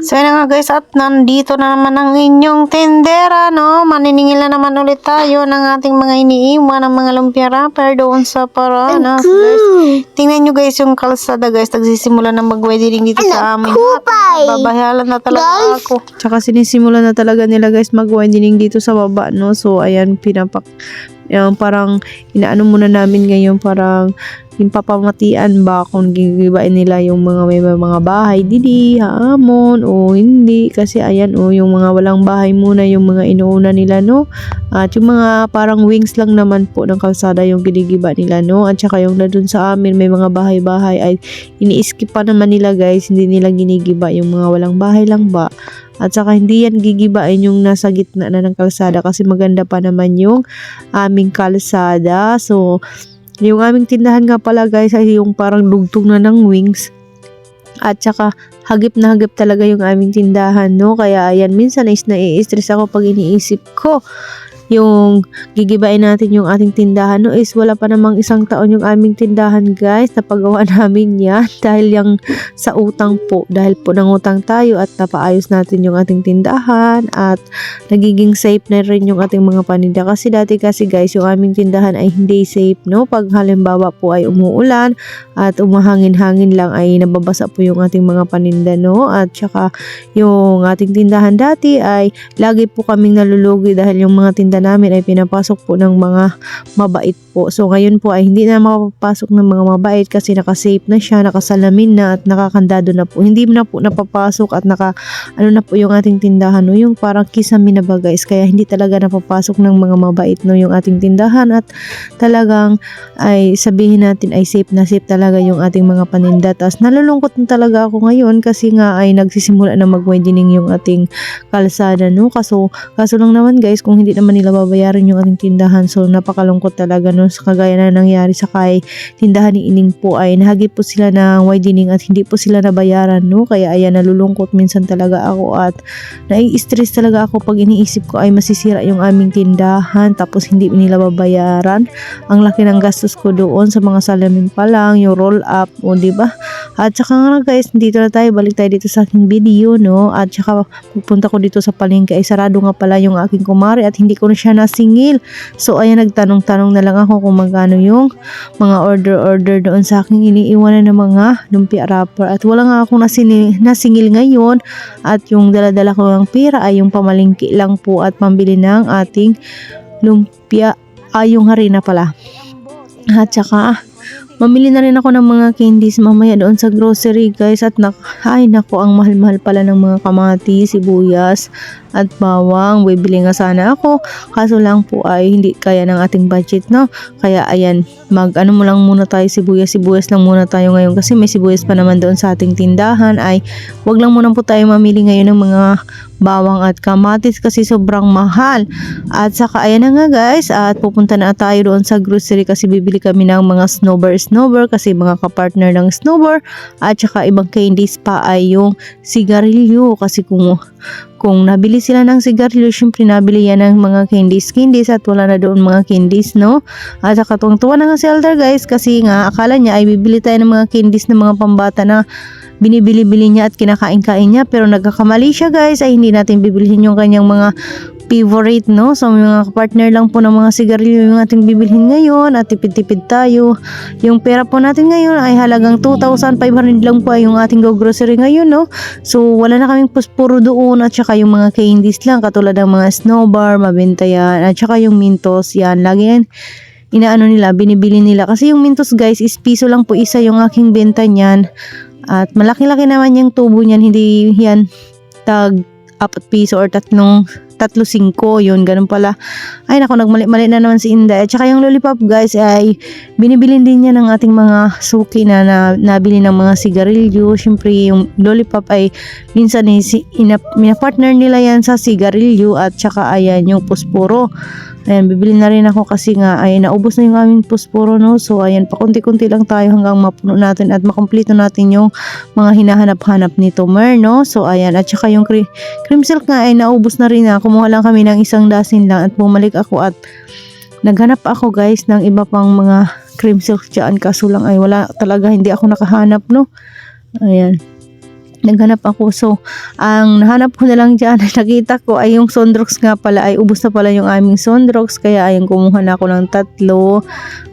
So yun na nga guys at nandito na naman ang inyong tendera no. Maniningil na naman ulit tayo ng ating mga iniiwan ng mga lumpia wrapper doon sa para no. So, guys, tingnan nyo guys yung kalsada guys. Nagsisimula na mag-wedding dito sa amin. kupay. Babahalan na talaga Guys. ako. Tsaka sinisimula na talaga nila guys mag-wedding dito sa baba no. So ayan pinapak yung parang inaano muna namin ngayon parang yung papamatian ba kung gigibain nila yung mga may mga bahay didi hamon o hindi. Kasi ayan o yung mga walang bahay muna yung mga inuuna nila no? At yung mga parang wings lang naman po ng kalsada yung ginigiba nila no? At saka yung na dun sa amin may mga bahay-bahay ay ini-skip pa naman nila guys. Hindi nila ginigiba yung mga walang bahay lang ba at saka hindi yan gigibain yung nasa gitna na ng kalsada kasi maganda pa naman yung aming kalsada. So, yung aming tindahan nga pala guys ay yung parang dugtong na ng wings. At saka hagip na hagip talaga yung aming tindahan no. Kaya ayan minsan is nai-stress ako pag iniisip ko yung gigibain natin yung ating tindahan no is wala pa namang isang taon yung aming tindahan guys. Napagawa namin yan dahil yung sa utang po. Dahil po nangutang tayo at napaayos natin yung ating tindahan at nagiging safe na rin yung ating mga paninda. Kasi dati kasi guys yung aming tindahan ay hindi safe no? Pag halimbawa po ay umuulan at umahangin-hangin lang ay nababasa po yung ating mga paninda no? At saka yung ating tindahan dati ay lagi po kaming nalulugi dahil yung mga namin ay pinapasok po ng mga mabait po. So ngayon po ay hindi na mapapasok ng mga mabait kasi naka-safe na siya nakasalamin na at nakakandado na po. Hindi na po napapasok at naka ano na po yung ating tindahan no? Yung parang kisame na ba guys kaya hindi talaga napapasok ng mga mabait no? Yung ating tindahan at talagang ay sabihin natin ay safe na safe talaga yung ating mga paninda. Tas nalulungkot na talaga ako ngayon kasi nga ay nagsisimula na mag-wedding yung ating kalsada no? Kaso kaso lang naman guys kung hindi naman nila babayaran yung ating tindahan. So napakalungkot talaga no? Sa kagaya na nangyari sa kay tindahan ni Ining po ay nahagip po sila ng widening at hindi po sila nabayaran no? Kaya ayan nalulungkot minsan talaga ako at nai-stress talaga ako pag iniisip ko ay masisira yung aming tindahan tapos hindi nila babayaran. Ang laki ng gastos ko doon sa mga salamin pa lang yung roll up o di ba? At saka nga guys dito na tayo balik tayo dito sa aking video no? At saka pupunta ko dito sa palengke ay sarado nga pala yung aking kumari at hindi ko na siya nasingil so ayan nagtanong-tanong na lang ako kung magkano yung mga order-order doon sa aking iniiwanan ng mga lumpia wrapper. At wala nga akong nasini, nasingil ngayon. At yung daladala ko ng pera ay yung pamalingki lang po at pambili ng ating lumpia. Ay yung harina pala. At saka mamili na rin ako ng mga candies mamaya doon sa grocery guys. At nak ay nako ang mahal-mahal pala ng mga kamati, sibuyas at bawang bibili nga sana ako. Kaso lang po ay hindi kaya ng ating budget no? Kaya ayan mag ano mo lang muna tayo sibuyas sibuyas lang muna tayo ngayon. Kasi may sibuyas pa naman doon sa ating tindahan. Ay wag lang muna po tayo mamili ngayon ng mga bawang at kamatis kasi sobrang mahal. At saka ayan na nga guys. At pupunta na tayo doon sa grocery kasi bibili kami ng mga snowbar snowbar kasi mga kapartner ng snowbar at saka ibang candies pa ay yung sigarilyo kasi kung kung nabili sila ng sigarilyo syempre nabili yan ng mga candies candies at wala na doon mga candies no? At saka tuwang-tuwa na nga si Elder guys kasi nga akala niya ay bibili tayo ng mga candies ng mga pambata na binibili-bili niya at kinakain-kain niya pero nagkakamali siya guys ay hindi natin bibilhin yung kanyang mga favorite no? So mga partner lang po ng mga sigarilyo yung ating bibilhin ngayon at tipid-tipid tayo. Yung pera po natin ngayon ay halagang 2,500 lang po yung ating go grocery ngayon no? So wala na kaming puspuro doon at saka yung mga candies lang katulad ng mga snowbar mabenta yan at saka yung mintos yan. Lagi yan inaano nila binibili nila. Kasi yung mintos guys is piso lang po isa yung aking benta niyan. At malaki-laki naman yung tubo niyan, hindi yan tag apat piso or tatlong tatlo singko yun ganun pala ay nako nagmali-mali na naman si Inday at saka yung lollipop guys ay binibilin din niya ng ating mga suki na, na nabili ng mga sigarilyo syempre yung lollipop ay minsan eh, si, ina, partner nila yan sa sigarilyo at saka ayan yung puspuro Ayan, bibili na rin ako kasi nga ay naubos na yung aming puspuro no. So ayan, pakunti-kunti lang tayo hanggang mapuno natin at makumpleto natin yung mga hinahanap-hanap ni Tomer no. So ayan, at saka yung cream, cream silk nga ay naubos na rin na. Kumuha lang kami ng isang dasin lang at bumalik ako at naghanap ako guys ng iba pang mga cream silk dyan kaso lang ay wala talaga hindi ako nakahanap no. Ayan. Naghanap ako. So, ang nahanap ko na lang dyan, nakita ko ay yung Sondrox nga pala, ay ubos na pala yung aming Sondrox. Kaya ayun, kumuha na ako ng tatlo.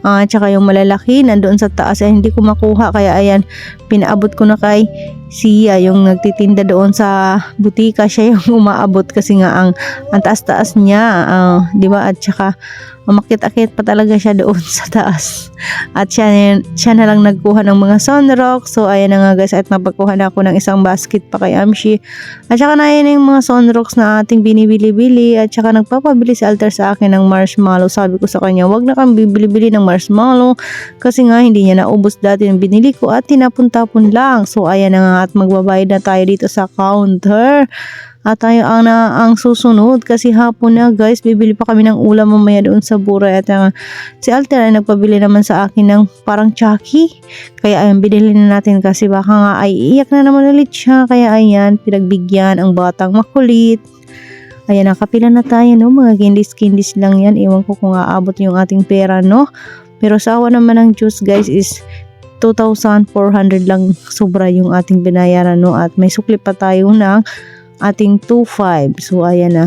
Ah, tsaka yung malalaki, nandoon sa taas, ay hindi ko makuha. Kaya ayan, pinaabot ko na kay siya, yung nagtitinda doon sa butika. Siya yung umaabot kasi nga ang, ang taas-taas niya. ah, di ba? At tsaka, umakit-akit pa talaga siya doon sa taas. At siya, siya na lang nagkuha ng mga sunrock. So, ayan na nga guys. At napagkuha na ako ng isang basket pa kay Amshi. At saka na yun yung mga sunrocks na ating binibili-bili. At saka nagpapabili si Alter sa akin ng marshmallow. Sabi ko sa kanya, wag na kang bibili-bili ng marshmallow. Kasi nga, hindi niya naubos dati yung binili ko. At tinapon-tapon lang. So, ayan na nga. At magbabayad na tayo dito sa counter. At tayo ang, na, ang susunod kasi hapon na guys, bibili pa kami ng ulam mamaya doon sa buray. At uh, si Alter ay nagpabili naman sa akin ng parang chucky. Kaya ayun, binili na natin kasi baka nga ay iiyak na naman ulit siya. Kaya ayan, pinagbigyan ang batang makulit. Ayan, nakapila na tayo, no? Mga candies-candies lang yan. Iwan ko kung aabot yung ating pera, no? Pero sa awa naman ng juice, guys, is 2,400 lang sobra yung ating binayaran, no? At may sukli pa tayo ng ating 2.5. So, ayan na.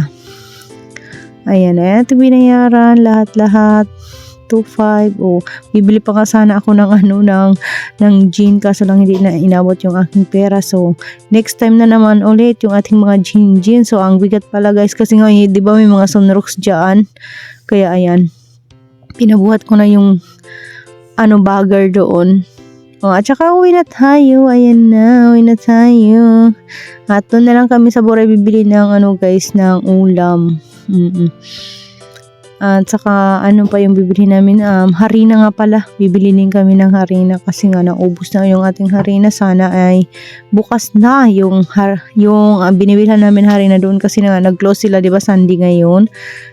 Ayan na. Ito binayaran. Lahat-lahat. 2.5. O, bibili pa nga sana ako ng ano, ng, ng gin. Kaso lang hindi na inabot yung aking pera. So, next time na naman ulit yung ating mga gin gin. So, ang bigat pala guys. Kasi nga, eh, di ba may mga sunrocks dyan. Kaya, ayan. Pinabuhat ko na yung ano, bagger doon. O, at saka uwi na tayo. Ayan na, uwi na tayo. At doon na lang kami sa Boracay bibili ng ano guys, ng ulam. Mm-mm. At saka ano pa yung bibili namin, um, harina nga pala. Bibili din kami ng harina kasi nga naubos na yung ating harina. Sana ay bukas na yung har yung uh, binibilhan namin harina doon kasi nga nag-close sila 'di ba Sunday ngayon.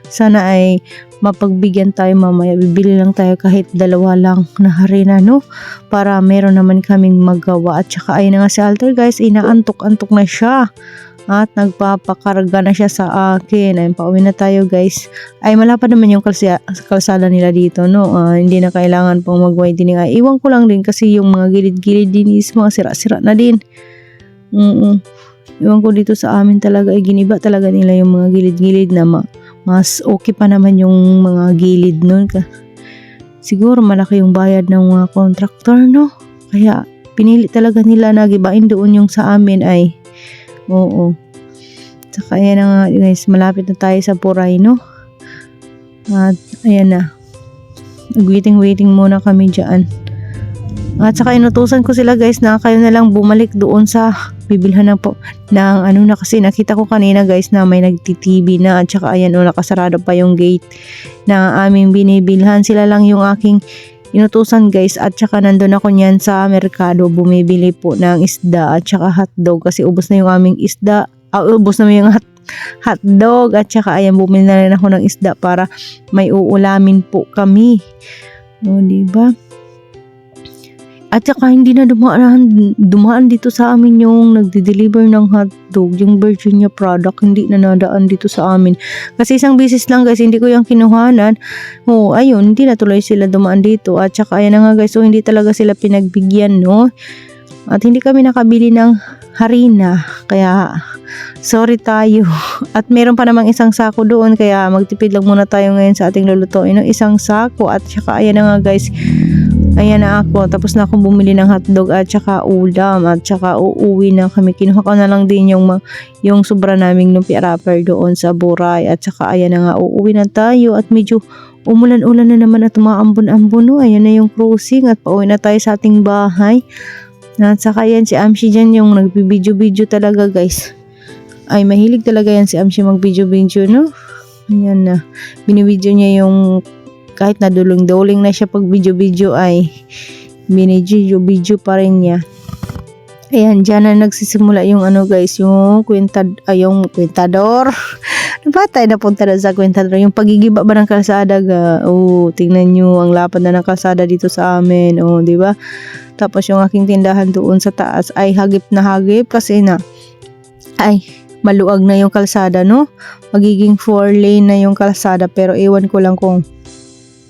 Sana ay mapagbigyan tayo mamaya. Bibili lang tayo kahit dalawa lang na harina no para meron naman kaming magawa. At saka ay na nga si Alter guys, inaantok-antok na siya at nagpapakarga na siya sa akin. Ayun, pauwi na tayo guys. Ay, malapad naman yung kalsya, kalsada nila dito, no? Ah, hindi na kailangan pang mag-widening. Ay, iwan ko lang din kasi yung mga gilid-gilid din is mga sira-sira na din. Mm Iwan ko dito sa amin talaga, ay giniba talaga nila yung mga gilid-gilid na ma- mas okay pa naman yung mga gilid nun. Siguro malaki yung bayad ng mga contractor, no? Kaya pinili talaga nila na gibain doon yung sa amin ay Oo. Saka ayan na nga guys, malapit na tayo sa Puray, no? At ayan na. Nag-waiting-waiting muna kami dyan. At saka inutusan ko sila guys na kayo na lang bumalik doon sa bibilhan ng, po, ng ano na kasi nakita ko kanina guys na may nagtitv na at saka ayan o nakasarado pa yung gate na aming binibilhan. Sila lang yung aking inutusan guys at saka nandun ako niyan sa merkado bumibili po ng isda at saka hotdog kasi ubos na yung aming isda. Ah, ubos na yung hot, hotdog at saka ayan bumili na rin ako ng isda para may uulamin po kami. O diba at saka hindi na dumaan, dumaan dito sa amin yung nagde-deliver ng hotdog, yung Virginia product, hindi na nadaan dito sa amin. Kasi isang bisis lang guys, hindi ko yung kinuhanan. Oh, ayun, hindi na tuloy sila dumaan dito. At saka ayan na nga guys, so hindi talaga sila pinagbigyan, no? At hindi kami nakabili ng harina. Kaya, sorry tayo. At meron pa namang isang sako doon. Kaya magtipid lang muna tayo ngayon sa ating lulutuin. No? Isang sako. At saka ayan na nga guys, Ayan na ako. Tapos na akong bumili ng hotdog at saka ulam at saka uuwi na kami. Kinuha ko na lang din yung, yung sobra naming lumpia wrapper doon sa Buray. At saka ayan na nga, uuwi na tayo at medyo umulan-ulan na naman at umaambon-ambon. No? Ayan na yung crossing at pauwi na tayo sa ating bahay. At saka yan si Amshi dyan yung nagbibidyo-video talaga guys. Ay mahilig talaga yan si Amshi magbidyo-video no. Ayan na. Binibidyo niya yung kahit na duling-duling na siya pag video-video ay binidyo-video pa rin niya. Ayan, dyan na nagsisimula yung ano guys, yung kwenta, ay yung kwentador. ano ba tayo napunta na sa kwentador? Yung pagigiba ba ng kalsada ga? Oh, tingnan nyo, ang lapad na ng kalsada dito sa amin. Oh, di ba? Tapos yung aking tindahan doon sa taas ay hagip na hagip kasi na ay maluag na yung kalsada, no? Magiging four lane na yung kalsada pero ewan ko lang kung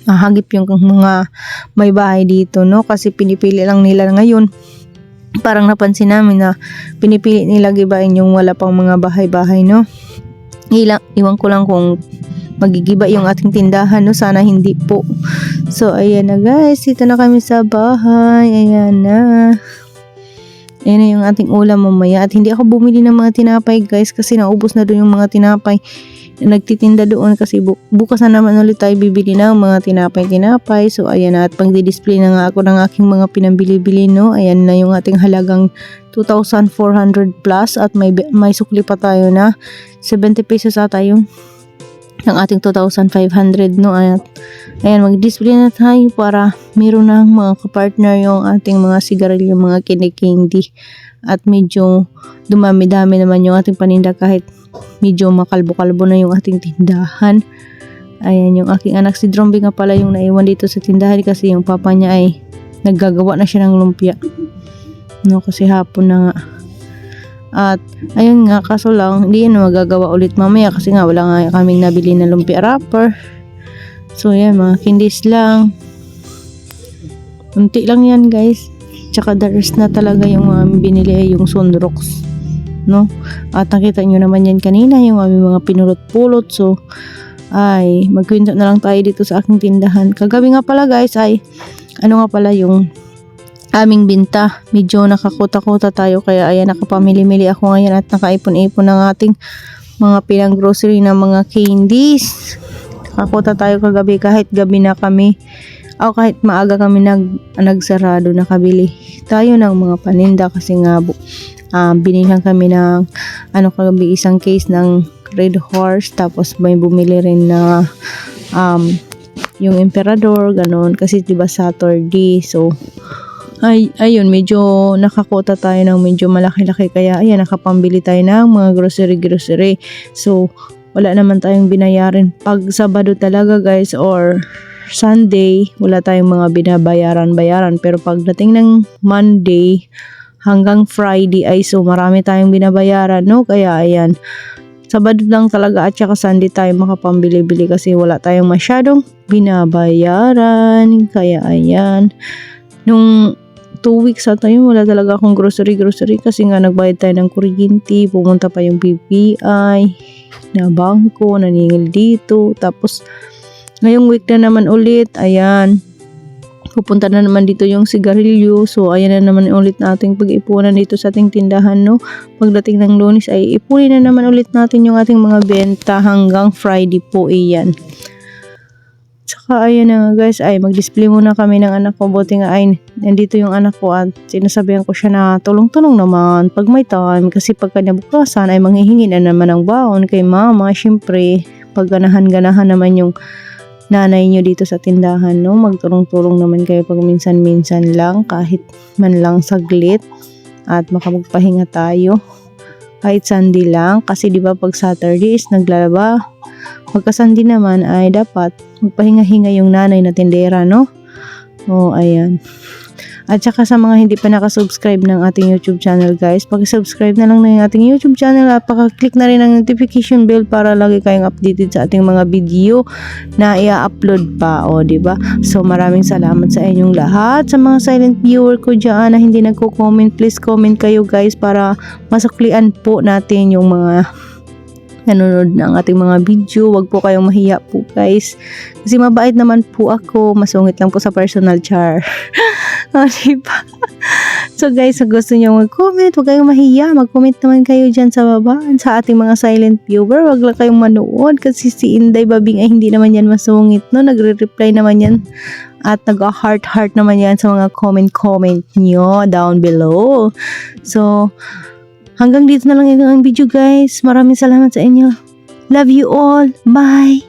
mahagip yung mga may bahay dito, no? Kasi pinipili lang nila ngayon parang napansin namin na pinipili nila gibain yung wala pang mga bahay-bahay, no? Ilang, iwan ko lang kung magigiba yung ating tindahan, no? Sana hindi po. So, ayan na guys. Dito na kami sa bahay. Ayan na. Ayan na yung ating ulam mamaya. At hindi ako bumili ng mga tinapay guys kasi naubos na doon yung mga tinapay na nagtitinda doon kasi bu- bukas na naman ulit tayo bibili ng mga tinapay-tinapay. So, ayan na. At pang display na nga ako ng aking mga pinambili-bili, no? Ayan na yung ating halagang 2,400 plus at may, may sukli pa tayo na 70 pesos ata yung ng ating 2,500 no at ayan mag-display na tayo para meron ng mga kapartner yung ating mga sigarilyo mga kinikindi at medyo dumami-dami naman yung ating paninda kahit medyo makalbo-kalbo na yung ating tindahan. Ayan yung aking anak si Dromby nga pala yung naiwan dito sa tindahan kasi yung papa niya ay naggagawa na siya ng lumpia. No kasi hapon na nga. At ayun nga kaso lang hindi yan magagawa ulit mamaya kasi nga wala nga kaming nabili na lumpia wrapper. So yan mga candies lang. Unti lang yan guys. Tsaka the rest na talaga yung mga binili ay yung sunrocks no at nakita nyo naman yan kanina yung aming mga pinulot-pulot so ay magkwento na lang tayo dito sa aking tindahan kagabi nga pala guys ay ano nga pala yung aming binta. Medyo nakakuta-kuta tayo kaya ayan nakapamili-mili ako ngayon at nakaipon-ipon ng ating mga pinang grocery na mga candies. Nakakuta tayo kagabi kahit gabi na kami o kahit maaga kami nag, nagsarado nakabili tayo ng mga paninda kasi nga uh, binilhan kami ng ano kagabi isang case ng Red Horse tapos may bumili rin na um, yung emperador ganon kasi 'di ba Saturday so ay, ayun, medyo nakakota tayo ng medyo malaki-laki kaya ayan, nakapambili tayo ng mga grocery-grocery. So, wala naman tayong binayaran pag Sabado talaga guys or Sunday, wala tayong mga binabayaran-bayaran. Pero pagdating ng Monday hanggang Friday ay so marami tayong binabayaran, no? Kaya ayan, Sabado lang talaga at saka Sunday tayo makapambili-bili kasi wala tayong masyadong binabayaran. Kaya ayan, nung two weeks ata yun, wala talaga akong grocery, grocery kasi nga nagbayad tayo ng kuryente, pumunta pa yung BPI, na bangko, naningil dito, tapos ngayong week na naman ulit, ayan, pupunta na naman dito yung sigarilyo, so ayan na naman ulit nating pag-ipunan dito sa ating tindahan, no, pagdating ng lunes ay ipunin na naman ulit natin yung ating mga benta hanggang Friday po, iyan. Tsaka ayun na nga guys, ay mag-display muna kami ng anak ko. Buti nga ay nandito yung anak ko at sinasabihan ko siya na tulong-tulong naman pag may time. Kasi pag kanya bukasan ay manghihingi na naman ng baon kay mama. Siyempre, pag ganahan-ganahan naman yung nanay nyo dito sa tindahan, no? Magtulong-tulong naman kayo pag minsan-minsan lang, kahit man lang saglit at makapagpahinga tayo. Kahit Sunday lang, kasi di ba pag Saturday is naglalaba, Pagka-Sunday naman ay dapat magpahinga-hinga yung nanay na tindera, no? O, ayan. At saka sa mga hindi pa nakasubscribe ng ating YouTube channel guys, pag-subscribe na lang ng ating YouTube channel at paka-click na rin ang notification bell para lagi kayong updated sa ating mga video na i-upload pa, o ba? So maraming salamat sa inyong lahat. Sa mga silent viewer ko diyan na hindi nagko-comment, please comment kayo guys para masuklian po natin yung mga nanonood ng ating mga video. Huwag po kayong mahiya po guys. Kasi mabait naman po ako. Masungit lang po sa personal char. o, diba? So guys, kung gusto nyo mag-comment, huwag kayong mahiya. Mag-comment naman kayo dyan sa baba. Sa ating mga silent viewer, huwag lang kayong manood. Kasi si Inday Babing ay hindi naman yan masungit. No? Nagre-reply naman yan at nag-heart-heart naman yan sa mga comment-comment nyo down below. So, Hanggang dito na lang yung video guys. Maraming salamat sa inyo. Love you all. Bye!